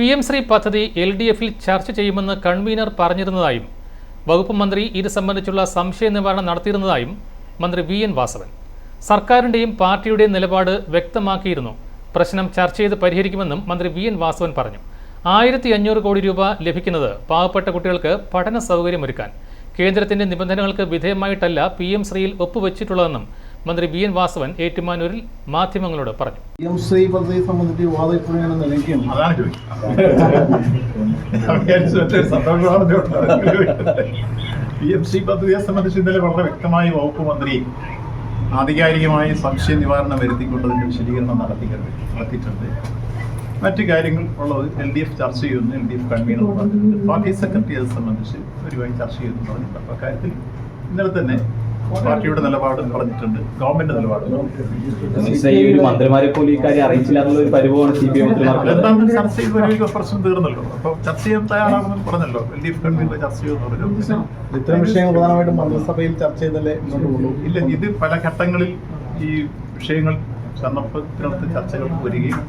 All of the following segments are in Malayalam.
പി എം ശ്രീ പദ്ധതി എൽ ഡി എഫിൽ ചർച്ച ചെയ്യുമെന്ന് കൺവീനർ പറഞ്ഞിരുന്നതായും വകുപ്പ് മന്ത്രി ഇത് സംബന്ധിച്ചുള്ള സംശയ നിവാരണം നടത്തിയിരുന്നതായും മന്ത്രി വി എൻ വാസവൻ. സർക്കാരിന്റെയും പാർട്ടിയുടെയും നിലപാട് വ്യക്തമാക്കിയിരുന്നു. പ്രശ്നം ചർച്ച ചെയ്ത് പരിഹരിക്കുമെന്നും മന്ത്രി വി എൻ വാസവൻ പറഞ്ഞു. ആയിരത്തി അഞ്ഞൂറ് കോടി രൂപ ലഭിക്കുന്നത് പാവപ്പെട്ട കുട്ടികൾക്ക് പഠന സൗകര്യമൊരുക്കാൻ. കേന്ദ്രത്തിന്റെ നിബന്ധനകൾക്ക് വിധേയമായിട്ടല്ല പി എം ശ്രീയിൽ ഒപ്പുവെച്ചിട്ടുള്ളതെന്നും മന്ത്രി വി എൻ വാസവൻ ഏറ്റുമാനൂരിൽ മാധ്യമങ്ങളോട് പറഞ്ഞു. എം സി പദ്ധതിയെ സംബന്ധിച്ച് വിവാദം ഇപ്പോഴും ഇങ്ങനെ നിലയ്ക്കുകയാണ് അതാണ് ചോദിക്കുന്നത് പി എം സി പദ്ധതിയെ സംബന്ധിച്ച് ഇന്നലെ വളരെ വ്യക്തമായി വകുപ്പ് മന്ത്രി ആധികാരികമായി സംശയ നിവാരണം വരുത്തിക്കൊണ്ടതിന്റെ വിശദീകരണം നടത്തി നടത്തിയിട്ടുണ്ട്. മറ്റു കാര്യങ്ങൾ ഉള്ളത് എൽ ഡി എഫ് ചർച്ച ചെയ്യുന്നു എൽ ഡി എഫ് കൺവീനർ പറഞ്ഞിട്ടുണ്ട് പാർട്ടി സെക്രട്ടറി അത് സംബന്ധിച്ച് ഒരുപാട് ചർച്ച ചെയ്യുന്നു പറഞ്ഞിട്ടുണ്ട്. അപ്പോൾ കാര്യത്തിൽ ഇന്നലെ തന്നെ പാർട്ടിയുടെ നിലപാട് പറഞ്ഞിട്ടുണ്ട്. ഗവൺമെന്റ് നിലപാട് ഈ ഒരു മന്ത്രിമാരെ പോലും ഈ കാര്യം അറിയിച്ചില്ല എന്നുള്ള ഒരു പരിഭവമാണ് സി പി എം എന്താണെന്ന് ചർച്ച ചെയ്ത് വരുമ്പോൾ പ്രശ്നം തീർന്നല്ലോ അപ്പൊ ചർച്ച ചെയ്യാൻ തയ്യാറാണെന്ന് പറഞ്ഞല്ലോ. എൽ ഡി എഫ് കൺവീനർ ചർച്ച ചെയ്യുമെന്ന് പറഞ്ഞു. ഇത്തരം വിഷയങ്ങൾ പ്രധാനമായിട്ടും മന്ത്രിസഭയിൽ ചർച്ച ചെയ്തല്ലേ ഇല്ല ഇത് പല ഘട്ടങ്ങളിൽ ഈ വിഷയങ്ങൾ സന്ദർഭത്തിനകത്ത് ചർച്ചകൾ വരികയും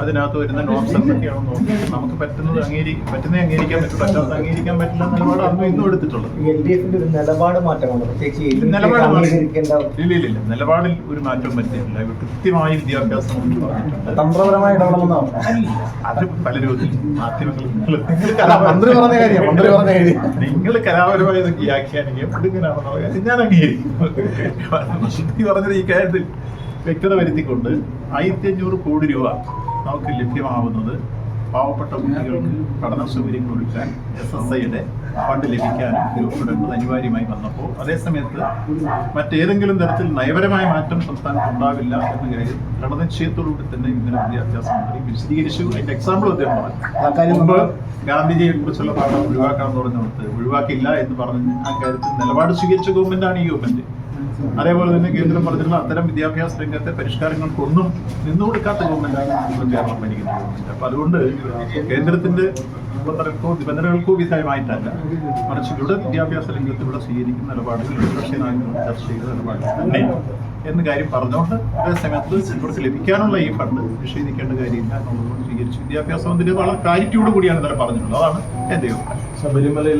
അതിനകത്ത് വരുന്ന നോംസ് എന്തൊക്കെയാണെന്ന് നോക്കി നമുക്ക് പറ്റുന്നത് അംഗീകരി പറ്റുന്നത് അംഗീകരിക്കാൻ പറ്റും പറ്റാത്ത അംഗീകരിക്കാൻ പറ്റില്ല നിലപാട് അന്നും ഇന്നും എടുത്തിട്ടുള്ളത്. നിലപാട് മാറ്റമാണ് ഇല്ല ഇല്ല ഇല്ല. നിലപാടിൽ ഒരു മാറ്റം പറ്റിയില്ല ഇവർ കൃത്യമായി വിദ്യാഭ്യാസം തന്ത്രപരമായി അത് പല രൂപത്തിൽ നിങ്ങൾ- കലാപരമായി ഇതൊക്കെ വ്യാഖ്യാനിക്കുക. ഞാൻ അംഗീകരിക്കും പറഞ്ഞത് ഈ കാര്യത്തിൽ. വ്യക്തത വരുത്തിക്കൊണ്ട് ആയിരത്തി അഞ്ഞൂറ് കോടി രൂപ നമുക്ക് ലഭ്യമാവുന്നത് പാവപ്പെട്ട കുട്ടികൾക്ക് പഠന സൗകര്യങ്ങൾ ഒരുക്കാൻ എസ് എസ് ഐയുടെ ഫണ്ട് ലഭിക്കാൻ രൂപപ്പെടുന്നത് അനിവാര്യമായി വന്നപ്പോൾ അതേസമയത്ത് മറ്റേതെങ്കിലും തരത്തിൽ നയപരമായ മാറ്റം സംസ്ഥാനത്ത് ഉണ്ടാവില്ല എന്ന കാര്യം ദൃഢനിശ്ചയത്തോടുകൂടി തന്നെ ഇന്നലെ വിദ്യാഭ്യാസ മന്ത്രി വിശദീകരിച്ചു. അതിന്റെ എക്സാമ്പിൾ അദ്ദേഹം പറഞ്ഞു. മുമ്പ് ഗാന്ധിജിയെ കുറിച്ചുള്ള പാഠം ഒഴിവാക്കണം എന്ന് പറഞ്ഞിടത്ത് ഒഴിവാക്കില്ല എന്ന് പറഞ്ഞ് ആ കാര്യത്തിൽ നിലപാട് സ്വീകരിച്ച ഗവൺമെന്റാണ് ഈ ഗവൺമെന്റ് അതേപോലെ തന്നെ കേന്ദ്രം പറഞ്ഞിട്ടുള്ള അത്തരം വിദ്യാഭ്യാസ രംഗത്തെ പരിഷ്കാരങ്ങൾക്കൊന്നും നിന്നുകൊടുക്കാത്ത ഗവൺമെന്റാണ് കേരളം ഭരിക്കുന്നത്. അപ്പൊ അതുകൊണ്ട് കേന്ദ്രത്തിന്റെ നിബന്ധനകൾക്കോ നിബന്ധനകൾക്കോ വിധേയമായിട്ടല്ല. മറിച്ച് ഇവിടെ വിദ്യാഭ്യാസ രംഗത്ത് ഇവിടെ സ്വീകരിക്കുന്ന നിലപാടുകൾ ചർച്ച ചെയ്ത നിലപാടുകൾ തന്നെ. എന്ന കാര്യം പറഞ്ഞുകൊണ്ട് അതേ സമയത്ത് ഇവർക്ക് ലഭിക്കാനുള്ള ഈ ഫണ്ട് നിഷേധിക്കേണ്ട കാര്യമില്ല എന്നുള്ളതുകൊണ്ട് സ്വീകരിച്ചു വിദ്യാഭ്യാസ മന്ത്രി വളരെ ക്ലാരിറ്റിയോട് കൂടിയാണ് ഇന്നലെ പറഞ്ഞിട്ടുള്ളത്. അതാണ് എന്റെ ശബരിമലയിൽ